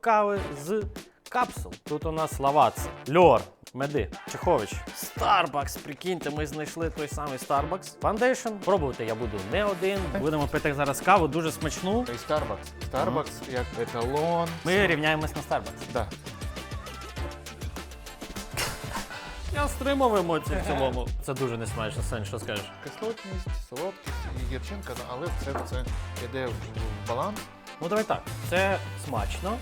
кави з капсул. Тут у нас лаваца, льор, меди, Чехович, Starbucks. Прикиньте, ми знайшли той самий Starbucks. Foundation. Пробувати я буду не один. Будемо пити зараз каву, дуже смачну. І Starbucks. Starbucks як еталон. Ми рівняємось на Starbucks. Да. Я стримав емоції в цілому. Це дуже несмачно, Сань, що скажеш? Кислотність, солодкість і гірчинка, але все це йде в баланс. Ну давай так, це смачно.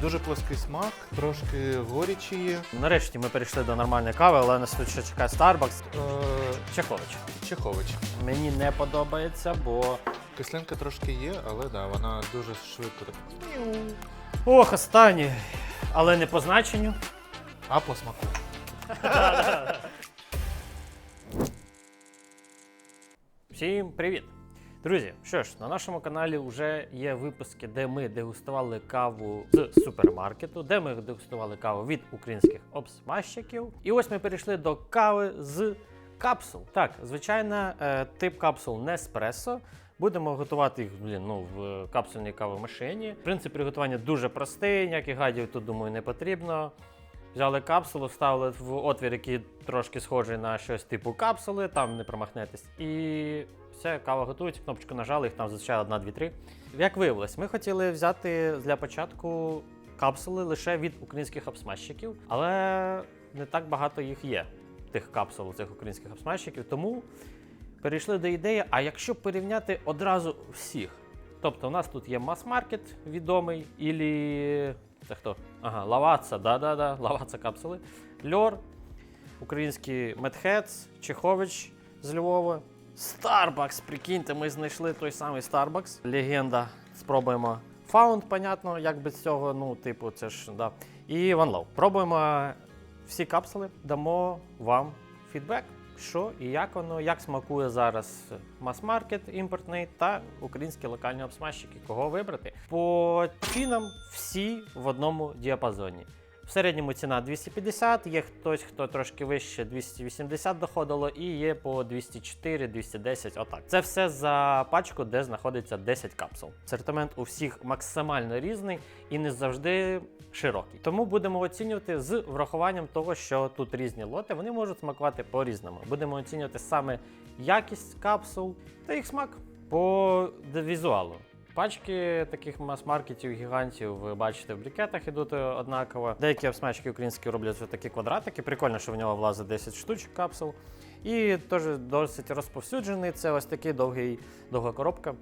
Дуже плоский смак, трошки горічі є. Нарешті ми перейшли до нормальної кави, але нас тут ще чекає Starbucks. Е, Чехович. Чехович. Мені не подобається, бо. Кислинка трошки є, але да, вона дуже швидко так. Ох, останні. Але не по значенню. А по смаку. Всім привіт! Друзі, що ж, на нашому каналі вже є випуски, де ми дегустували каву з супермаркету, де ми дегустували каву від українських обсмажчиків. І ось ми перейшли до кави з капсул. Так, звичайно, е, тип капсул Неспресо. Будемо готувати їх блін, ну, в капсульній кавомашині. Принцип приготування дуже простий, ніяких гадів тут, думаю, не потрібно. Взяли капсулу, вставили в отвір, який трошки схожий на щось типу капсули, там не промахнетесь. І все, кава готується, кнопочку нажали, їх там зазвичай одна, дві, три. Як виявилось, ми хотіли взяти для початку капсули лише від українських обсмажчиків, але не так багато їх є, тих капсул, цих українських обсмажчиків. Тому перейшли до ідеї, а якщо порівняти одразу всіх. Тобто у нас тут є мас-маркет відомий, ілі. Це хто? Ага, Лаваца, да-да-да, Лаваца капсули. Льор, український Медхец, Чехович з Львова. Starbucks, прикиньте, ми знайшли той самий Starbucks. Легенда. Спробуємо. Фаунд, понятно, як без цього, ну, типу, це ж, да. І One Love. Пробуємо всі капсули, дамо вам фідбек, що і як воно, як смакує зараз мас-маркет імпортний та українські локальні обсмажчики. Кого вибрати? По цінам всі в одному діапазоні. В середньому ціна 250, є хтось, хто трошки вище 280 доходило, і є по 204, 210. Отак. Це все за пачку, де знаходиться 10 капсул. Асортимент у всіх максимально різний і не завжди широкий. Тому будемо оцінювати з врахуванням того, що тут різні лоти, вони можуть смакувати по-різному. Будемо оцінювати саме якість капсул та їх смак по візуалу. Пачки таких мас-маркетів, гігантів, ви бачите, в брикетах ідуть однаково. Деякі обсмачки українські роблять вже такі квадратики. Прикольно, що в нього влазить 10 штучок капсул. І теж досить розповсюджений. Це ось такий довгий, довга коробка.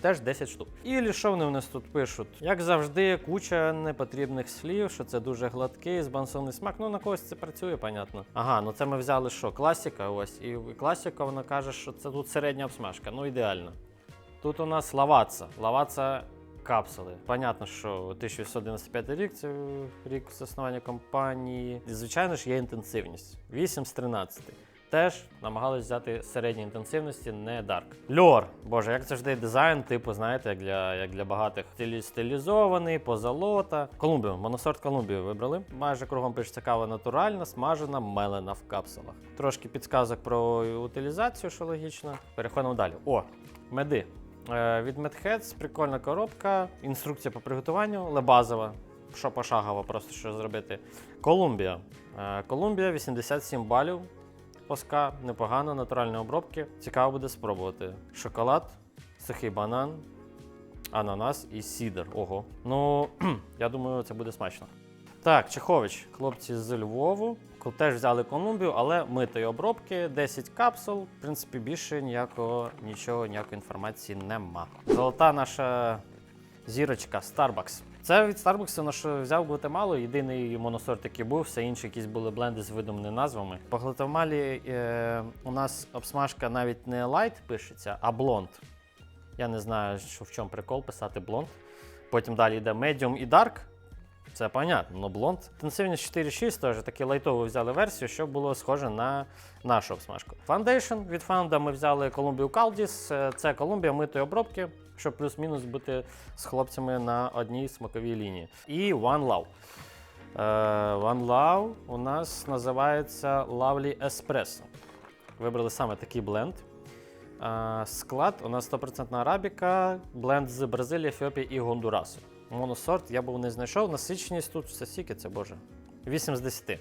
Теж 10 штук. І що вони у нас тут пишуть? Як завжди, куча непотрібних слів, що це дуже гладкий, збалансований смак. Ну на когось це працює, понятно. Ага, ну це ми взяли що? Класіка, ось. І класіка вона каже, що це тут середня обсмажка. Ну ідеально. Тут у нас лаваца. Лаваца капсули. Понятно, що 1895 рік це рік заснування компанії. І, звичайно ж, є інтенсивність. 8 з 13. Теж намагалися взяти середньої інтенсивності, не дарк. Льор, боже, як завжди дизайн, типу, знаєте, як для, як для багатих Стилі- стилізований, позолота. Колумбію, моносорт Колумбію вибрали. Майже кругом пишеться кава натуральна, смажена, мелена в капсулах. Трошки підсказок про утилізацію, що логічно. Переходимо далі. О, меди. Е, від Medheads прикольна коробка, інструкція по приготуванню, але базова. Що пошагово, просто що зробити. Колумбія. Е, Колумбія 87 балів. Поска, непогано, натуральні обробки. Цікаво буде спробувати. Шоколад, сухий банан, ананас і сідер. Ого. Ну, я думаю, це буде смачно. Так, Чехович, хлопці з Львову. Теж взяли Колумбію, але митої обробки, 10 капсул. В принципі, більше ніякого, нічого, ніякої інформації нема. Золота наша зірочка Starbucks. Це від Starbucks, на що взяв Гватемалу, єдиний моносорт, який був, все інші якісь були бленди з видуманими назвами. По Гватемалі е, у нас обсмажка навіть не light пишеться, а блонд. Я не знаю, що в чому прикол писати блонд. Потім далі йде medium і dark. Це понятно, ну блонд. Інтенсивність 4.6 теж таки лайтову взяли версію, щоб було схоже на нашу обсмажку. Foundation від Founda ми взяли Columbia Caldis. Е, Це Columbia митої обробки, щоб плюс-мінус бути з хлопцями на одній смаковій лінії. І One Love. Е, One Love у нас називається Lovely Espresso. Вибрали саме такий бленд. Е, Склад у нас 100% арабіка, бленд з Бразилії, Ефіопії і Гондурасу. Моносорт я був не знайшов. Насиченість тут все стільки, це боже. 8 з 10.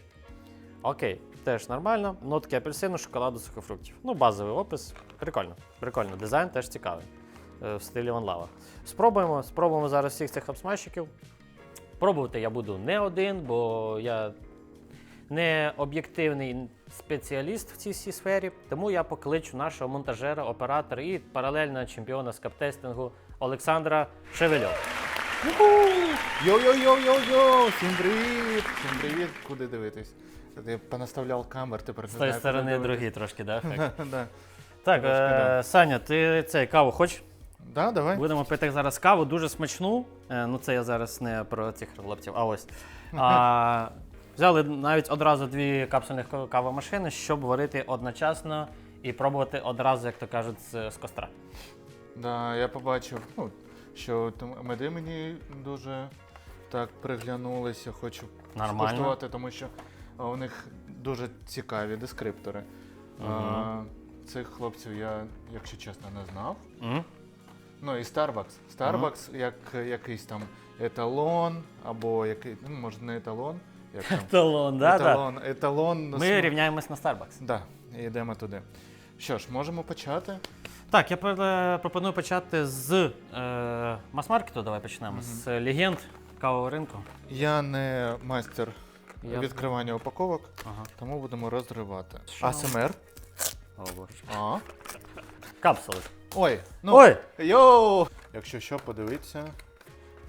Окей, теж нормально. Нотки апельсину, шоколаду, сухофруктів. Ну, базовий опис. Прикольно. Прикольно. Дизайн теж цікавий. Е, В стилі One Lava. Спробуємо. Спробуємо зараз всіх цих обсмажчиків. Пробувати я буду не один, бо я не об'єктивний спеціаліст в цій всій сфері. Тому я покличу нашого монтажера, оператора і паралельно чемпіона з каптестингу Олександра Шевельова. Йо-йо-йо-йо-йо! Всім привіт! Всім привіт! Куди дивитись? Ти понаставляв камер, тепер не З знаю, тої куди сторони дивитись. другі трошки, да? ефект? Да, да. Так, Трошки, е, да. Саня, ти цей каву хочеш? Да, давай. Будемо пити зараз каву, дуже смачну. Е, ну, це я зараз не про цих хлопців, а ось. А, взяли навіть одразу дві капсульних ка- кавомашини, щоб варити одночасно і пробувати одразу, як то кажуть, з, з костра. Да, я побачив, ну, що меди мені дуже так приглянулися, хочу Нормально. скуштувати, тому що у них дуже цікаві дескриптори. А, цих хлопців я, якщо чесно, не знав. М? Ну і Starbucks. Starbucks як якийсь там еталон, або який, ну, може, не еталон. Як там? Талон, да, да. еталон, еталон. Ми рівняємось на Starbucks. Да, і йдемо туди. Що ж, можемо почати. Так, я пропоную почати з е, мас-маркету. Давай почнемо. Мгм. З легенд кавового ринку. Я не майстер Я- відкривання упаковок, Ага. тому будемо розривати. Що? АСМР. О. А. Капсули. Ой, ну Ой! йоу! Якщо що, подивіться,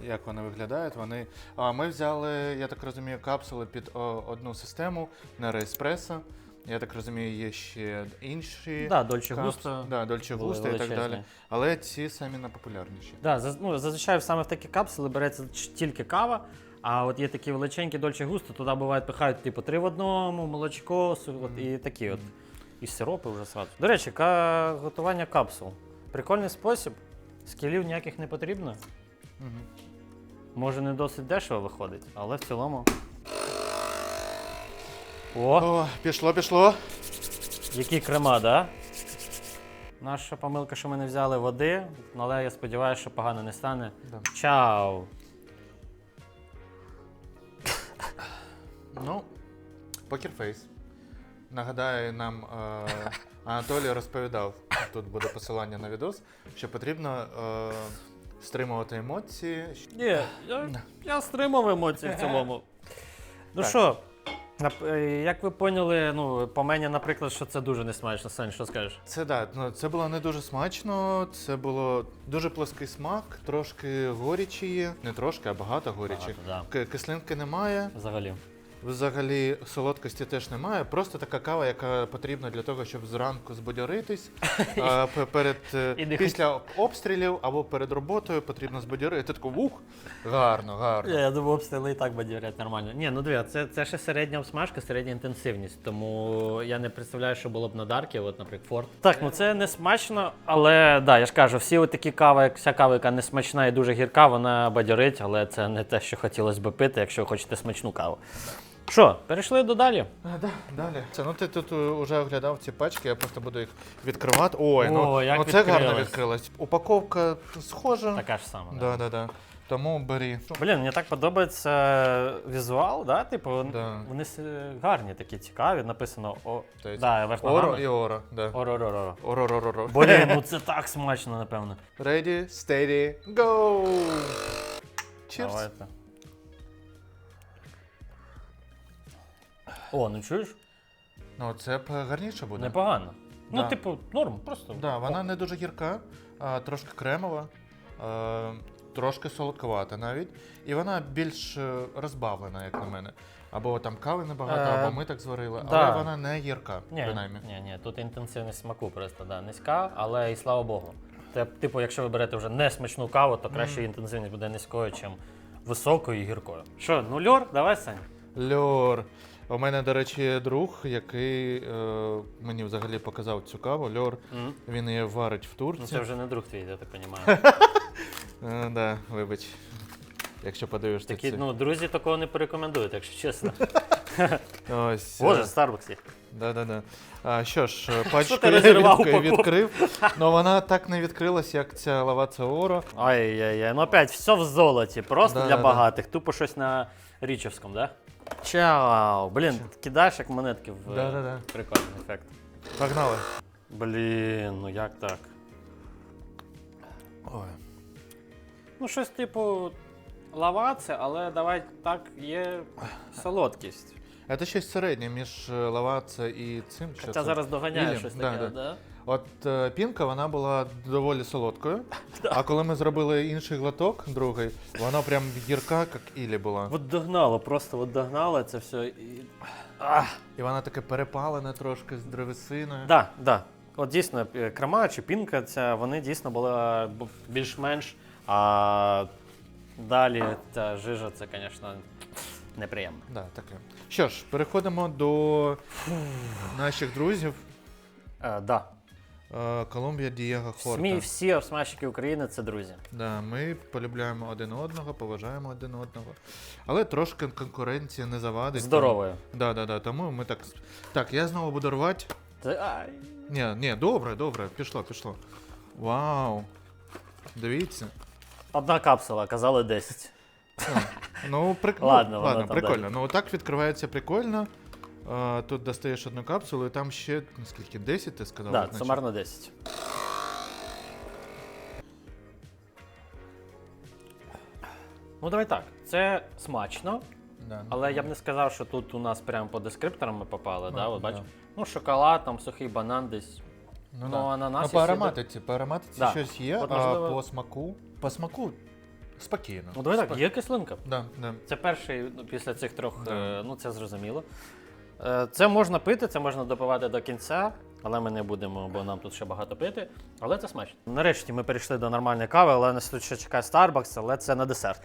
як вони виглядають. Вони. А ми взяли, я так розумію, капсули під о, одну систему на Респресо. Я так розумію, є ще інші. Да, Дольче капс- Густо. Да, Дольче були Густо і так величезні. далі. Але ці самі найпопулярніші. Да, заз- ну, зазвичай саме в такі капсули береться ч- тільки кава. А от є такі величенькі дольче густо, туди бувають пихають типу три в одному, молочко, су- от, і такі от. І сиропи вже сразу. До речі, ка- готування капсул. Прикольний спосіб. Скілів ніяких не потрібно. Угу. Може не досить дешево виходить, але в цілому. О, О, пішло, пішло. які крема, да? Наша помилка, що ми не взяли води, але я сподіваюся, що погано не стане. Да. Чао! Ну, покерфейс. Нагадаю, нам е, Анатолій розповідав, тут буде посилання на відос, що потрібно е, стримувати емоції. Ні, я, я стримав емоції в цілому. Ну Так. що, як ви поняли, ну, по мені, наприклад, що це дуже несмачно. Сань, що скажеш? Це да, ну, це було не дуже смачно, це було дуже плоский смак, трошки горічі є. Не трошки, а багато горічі. Багато, К- Кислинки немає, Взагалі. Взагалі солодкості теж немає. Просто така кава, яка потрібна для того, щоб зранку збадьоритись. А, п- перед, е, І не після обстрілів або перед роботою потрібно збадьорити. Ти тако, ух, гарно, гарно. Я, думаю, обстріли і так бадірять нормально. Ні, ну диві, це, це ще середня обсмажка, середня інтенсивність. Тому я не представляю, що було б на Даркі, от, наприклад, Форд. Так, ну це не смачно, але да, я ж кажу, всі от такі кави, як вся кава, яка не смачна і дуже гірка, вона бадьорить, але це не те, що хотілося б пити, якщо хочете смачну каву. Що, перейшли до далі? А, да, далі. Це, ну ти тут вже оглядав ці пачки, я просто буду їх відкривати. Ой, ну, як ну це гарно відкрилось. Упаковка схожа. Така ж сама. Да, да, да. Тому бери. Блін, мені так подобається візуал, да? Типу, Да. вони с- гарні, такі цікаві. Написано о. Да, верх Оро ногами. і оро. Да. Оро-ро-ро. Оро-ро-ро. Блін, ну це так смачно, напевно. Ready, steady, go! Cheers. Давайте. О, ну чуєш? Ну, це б гарніше буде. Непогано. Ну, типу, норм, просто. Да, вона не дуже гірка, а, трошки кремова, а, трошки солодковата навіть. І вона більш е, розбавлена, як на мене. Або там кави небагато, Е, або ми так зварили, да. але вона не гірка, Ні, принаймні. ні, ні, тут інтенсивність смаку просто да, низька, але і слава Богу. Типу, якщо ви берете вже не смачну каву, то краще інтенсивність буде низькою, ніж високою і гіркою. Що, ну льор, давай, Сань. Льор. У мене, до речі, друг, який е, мені взагалі показав цю каву. Льор, М? він її варить в Ну це вже не друг твій, я так розумію. Е, да, вибач. Якщо подивишся Такі, ці. ну, друзі такого не порекомендують, якщо чесно. Ось. Боже, е, Starbucks є. Да-да-да. А, що ж, е, пачку ти розірвав упаковку? відкрив, але вона так не відкрилась, як ця лаваца Оро. Ай-яй-яй, ну опять все в золоті, просто Да, для да, багатих. Тупо щось на Річовському, да? Чао! Блін, кидаєш як монетки в Да-да-да. прикольний ефект. Погнали. Блін, ну як так? Ой. Ну, щось типу лаваце, але давай так, є солодкість. Це щось середнє між е, лаваца і цим. Що Хоча це? зараз доганяє Вільям, щось таке, да. да? От е, пінка вона була доволі солодкою. А коли ми зробили інший глоток, другий, вона прям гірка, як Ілі була. От догнало, просто от догнало це все. І... Ах! І вона таке перепалене трошки з древесиною. Да, да. От дійсно, е, крема чи пінка, ця, вони дійсно були більш-менш. А далі ця жижа, це, звісно, неприємно. Да, таке. Що ж, переходимо до наших друзів. Е, да. Е, Колумбія Дієго Хорта. СМІ всі обсмажчики України це друзі. Да, ми полюбляємо один одного, поважаємо один одного. Але трошки конкуренції не завадить. Здоровою. Да, да, да. Тому ми так. Так, я знову буду рвати. Це, ай. Ні, ні, добре, добре, пішло, пішло. Вау. Дивіться. Одна капсула, казали 10. Ну, прик... ну, Ладно, воно ладно там прикольно. далі. Ну, так відкривається прикольно. А, тут достаєш одну капсулу, і там ще ну, скільки? 10 ти сказав? Так, значить? сумарно 10. Ну, давай так. Це смачно, Да. але я б не сказав, що тут у нас прямо по дескрипторам ми попали. Ну, да? От да. бачиш? Ну, шоколад, там сухий банан десь. Ну, Ну, да. ананас ну, по ароматиці, по ароматиці Да. щось є, От, а можливо- по смаку. По смаку спокійно. Ну, давай так, є кислинка. Да, да. Це перший ну, після цих трьох, Да. е, ну це зрозуміло. Е, Це можна пити, це можна допивати до кінця, але ми не будемо, бо нам тут ще багато пити. Але це смачно. Нарешті ми перейшли до нормальної кави, але нас тут ще чекає Starbucks, але це на десерт.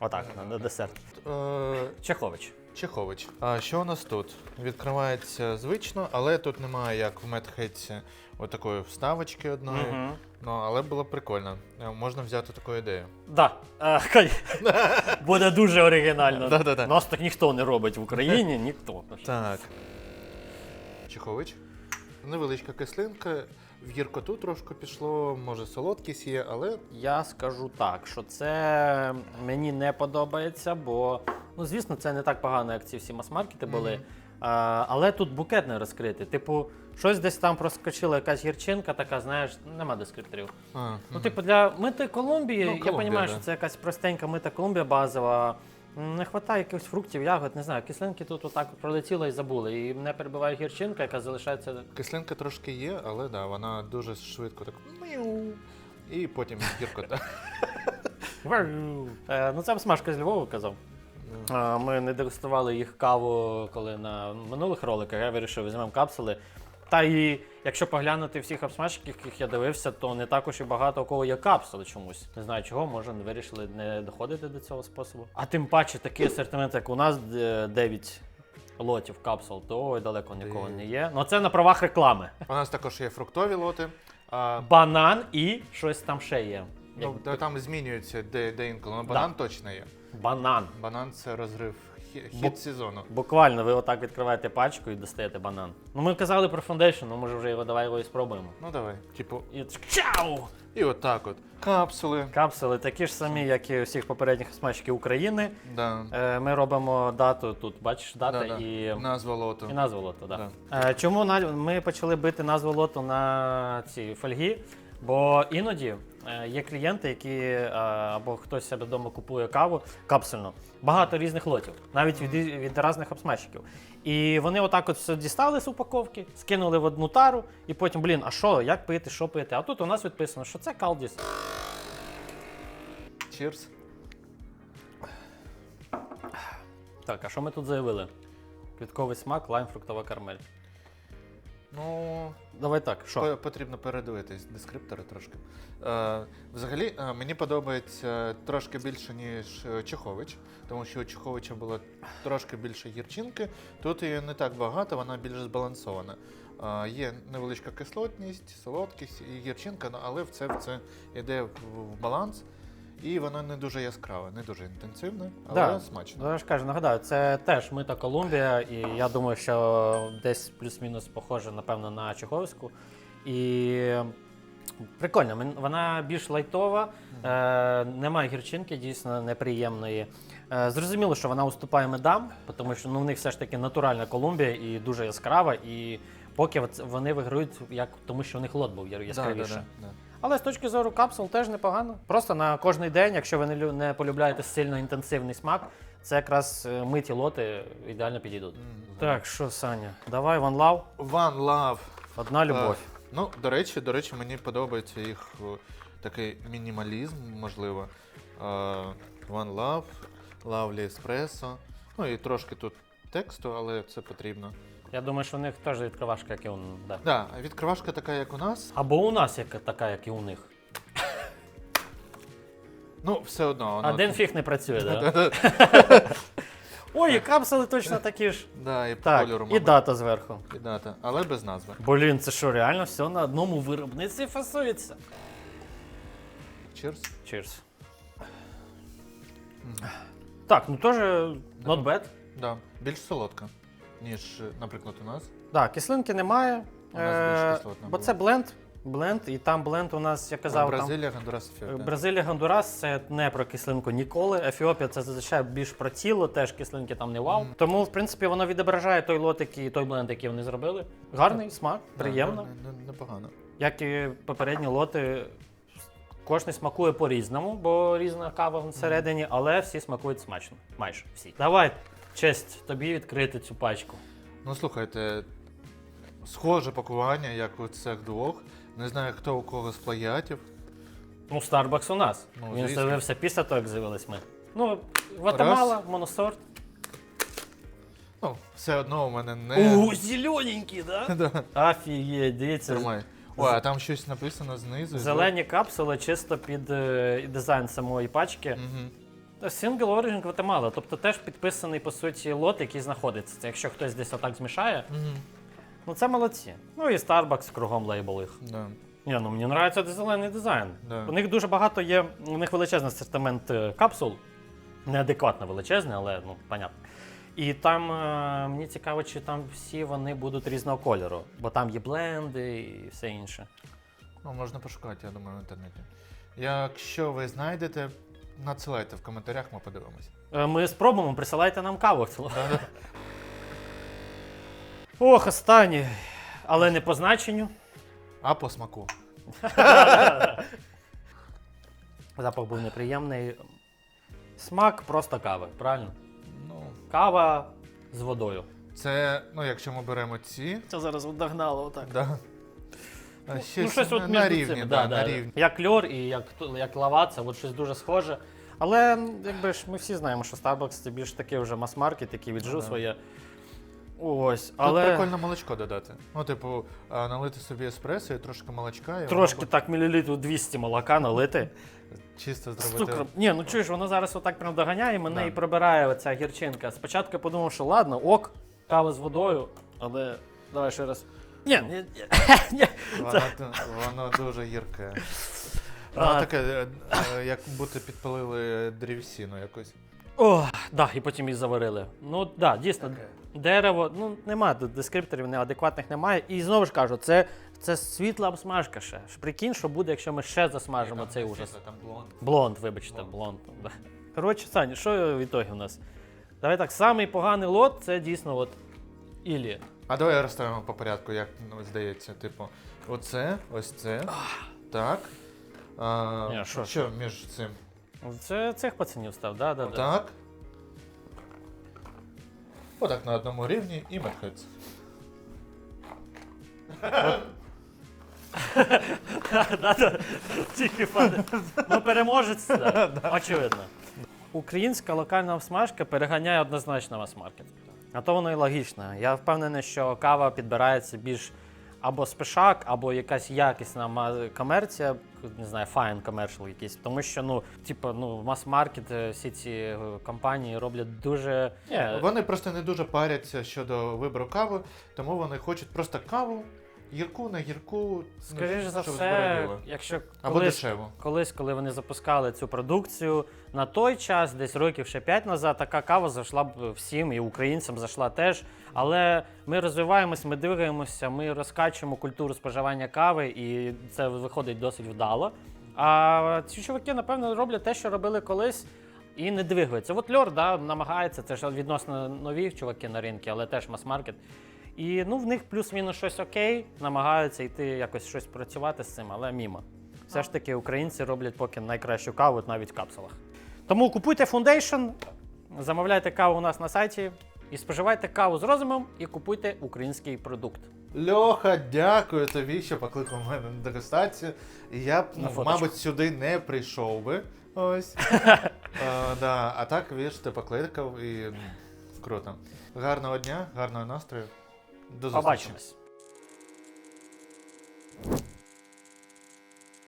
Отак, на десерт. Е, Чехович. Чехович. А що у нас тут? Відкривається звично, але тут немає, як в медхеці, отакої вставочки одної. Угу. Ну, але було прикольно. Е, Можна взяти таку ідею. Да. Е, Буде дуже оригінально. Да-да-да. Нас так ніхто не робить в Україні, ніхто. Так. Чехович. Невеличка кислинка. В гіркоту трошки пішло, може солодкість є, але Я скажу так, що це мені не подобається, бо ну звісно, це не так погано, як ці всі мас-маркети були. Мгм. А, але тут букет не розкритий. Типу, щось десь там проскочила якась гірчинка, така, знаєш, нема дескрипторів. а, Ну, типу, для мити Колумбії, Ну, я Колумбія, розумію, да. що це якась простенька мита Колумбія базова. М, Не вистачає якихось фруктів, ягод, не знаю. Кислинки тут отак пролетіло і забули. І мене перебиває гірчинка, яка залишається. кислинка трошки є, але да, вона дуже швидко так. мяу, І потім гіркота. Е, ну, це смажка з Львова казав. А, Ми не дегустували їх каву, коли на минулих роликах я вирішив, візьмемо капсули. Та і якщо поглянути всіх обсмажків, яких я дивився, то не також і багато у кого є капсули чомусь. Не знаю чого, може не вирішили не доходити до цього способу. А тим паче такий асортимент, як у нас де 9 лотів капсул, то ой, далеко нікого не є. Ну це на правах реклами. У нас також є фруктові лоти. А, Банан і щось там ще є. ну, Як- там змінюється де, де інколи. Ну, банан точно є. Банан. Банан це розрив хід сезону. Буквально ви отак відкриваєте пачку і достаєте банан. Ну ми казали про фондейшн, ну може вже його давай його і спробуємо. Ну давай. Типу, І от чау! і отак от. Капсули. Капсули такі ж самі, як і у всіх попередніх смачків України. Да. Е, Ми робимо дату тут, бачиш, дата Да-да. і, Назва лоту. і назву лоту. Да. Е, Чому на- ми почали бити назву лоту на ці фольги? Бо іноді є клієнти, які е, або хтось себе вдома купує каву капсульно, багато різних лотів, навіть від, від різних обсмажчиків. І вони отак от все дістали з упаковки, скинули в одну тару, і потім, блін, а що, як пити, що пити? А тут у нас відписано, що це калдіс. Cheers. Так, а що ми тут заявили? Квітковий смак, лайм, фруктова карамель. Ну, Давай так, що? потрібно передивитись дескриптори трошки. Е, взагалі, е, мені подобається трошки більше, ніж е, Чехович, тому що у Чеховича було трошки більше гірчинки. Тут її не так багато, вона більш збалансована. Е, є невеличка кислотність, солодкість і гірчинка, ну, але в це, йде в баланс. І вона не дуже яскрава, не дуже інтенсивна, але Да. смачна. Ну, я ж кажу, нагадаю, це теж мита Колумбія, і я думаю, що десь плюс-мінус похоже, напевно, на Чеховську. І прикольно, вона більш лайтова, е, немає гірчинки, дійсно неприємної. Е, зрозуміло, що вона уступає медам, тому що ну, в них все ж таки натуральна Колумбія і дуже яскрава. І поки вони виграють, як, тому що у них лот був яр- Да, да, да, да. Але з точки зору капсул теж непогано. Просто на кожний день, якщо ви не, лю- не полюбляєте сильно інтенсивний смак, це якраз е, миті лоти ідеально підійдуть. Так, що, Саня, давай One Love, One Love. одна любов. Е, Ну, до речі, до речі, мені подобається їх о, такий мінімалізм, можливо. Е, One Love, Lovely Espresso. Ну і трошки тут тексту, але це потрібно. Я думаю, що у них теж відкривашка, як і у них. Да. Да, відкривашка така, як у нас. Або у нас яка така, як і у них. Ну, все одно. Воно... Один фіг не працює, да? Ой, і капсули точно такі ж. Да, і по Так, кольору, і мабуть. дата зверху. І дата, але без назви. Блін, це що, реально все на одному виробництві фасується? Cheers. Cheers. Так, ну теж not bad. Да, більш солодка, ніж, е, наприклад, у нас. Так, кислинки немає. У нас більш е, бо це бленд. Бленд, і там бленд у нас, я казав, там, Бразилія, Гондурас, е, Ефіопія. Бразилія, Гондурас це не про кислинку ніколи. Ефіопія це зазвичай більш про тіло, теж кислинки там не вау. Мгм. Тому, в принципі, воно відображає той лотик і той бленд, який вони зробили. Гарний смак, Да, приємно. не- не- Непогано. Як і попередні лоти, кожен смакує по-різному, бо різна кава всередині, але всі смакують смачно. Майже всі. Давай, честь тобі відкрити цю пачку. Ну слухайте, схоже пакування, як у цих двох. Не знаю, хто у кого з плагіатів. Ну, Starbucks у нас. Ну, Він звісно. з'явився після того, як з'явились ми. Ну, Гватемала, моносорт. Ну, все одно у мене не. У, зелененький, да? Да. Офігеть, дивіться. Тримай. Ой, а там щось написано знизу. Зелені капсули чисто під е, дизайн самої пачки. Угу. Single Origin Гватемала, тобто теж підписаний по суті лот, який знаходиться. Це якщо хтось десь отак змішає, Угу. ну це молодці. Ну і Starbucks кругом лейбл їх. Да. Ні, ну мені подобається зелений дизайн. Да. У них дуже багато є, у них величезний асортимент е, капсул. Неадекватно величезний, але ну, понятно. І там е, мені цікаво, чи там всі вони будуть різного кольору, бо там є бленди і все інше. Ну, можна пошукати, я думаю, в інтернеті. Якщо ви знайдете, надсилайте в коментарях, ми подивимось. Е, Ми спробуємо, присилайте нам каву. Да-да. Ох, останній. Але не по значенню. А по смаку. Запах був неприємний. Смак просто кави, правильно? Ну, Кава з водою. це, ну, якщо ми беремо ці, Це зараз догнало отак. да. А, ну, щось от на між рівні, цими, да, да, на да. рівні. Як льор і як, як лава, це от щось дуже схоже. Але якби ж ми всі знаємо, що Starbucks це більш такий вже мас-маркет, який віджив Ну, да. своє. Ось, Тут прикольно молочко додати. Ну, типу, налити собі еспресо і трошки молочка. І трошки воно так мілілітрів 200 молока налити. чисто З зробити. цукром. Ні, ну чуєш, воно зараз отак прям доганяє, мене Да. і прибирає оця гірчинка. Спочатку я подумав, що ладно, ок, кава з водою, але давай ще раз. Ні, ні, ні, ні. Воно, воно дуже гірке. А. Воно таке, е, як будто підпалили дрівсіну якусь. О, да, і потім її заварили. Ну так, да, дійсно, дерево, ну немає тут дескрипторів неадекватних немає. І знову ж кажу, це, це світла обсмажка ще. Ж Прикинь, що буде, якщо ми ще засмажемо Там цей ужас. світло, Там блонд. Блонд, вибачте, Блонд. блонд. Да. Коротше, Саня, що в ітогі у нас? Давай так, самий поганий лот це дійсно от Ілі. А давай розставимо по порядку, як ну, здається. Типу, оце, ось це. Так. А, Ні, що, що між цим? Це цих пацанів став, да, да, да. Так. Отак на одному рівні і. Да-да. Тільки пане. Ну, переможець, да. очевидно. Українська локальна смажка переганяє однозначно мас-маркет. А то воно і логічно. Я впевнений, що кава підбирається більш або спешак, або якась якісна комерція, не знаю, fine commercial якийсь. Тому що, ну, типу, ну, мас-маркет, е, всі ці е, компанії роблять дуже. Ні, Вони просто не дуже паряться щодо вибору кави, тому вони хочуть просто каву гірку на гірку. ну, Скоріше за все, якщо Або колись, дешево. колись, коли вони запускали цю продукцію, на той час, десь років ще 5 назад, така кава зайшла б всім, і українцям зайшла теж. Але ми розвиваємось, ми двигаємося, ми розкачуємо культуру споживання кави, і це виходить досить вдало. А ці чуваки, напевно, роблять те, що робили колись. І не двигаються. От Льор да, намагається, це ж відносно нові чуваки на ринку, але теж мас-маркет. І ну, в них плюс-мінус щось окей, намагаються йти якось щось працювати з цим, але мімо. Все ж таки, українці роблять поки найкращу каву навіть в капсулах. Тому купуйте Foundation, замовляйте каву у нас на сайті і споживайте каву з розумом і купуйте український продукт. Льоха, дякую тобі, що покликав мене на дегустацію. Я б, На ну, фоточку. мабуть, сюди не прийшов би. Ось. а, да. а так, віж, ти покликав і м, круто. Гарного дня, гарного настрою. До зустрічі. Побачимось.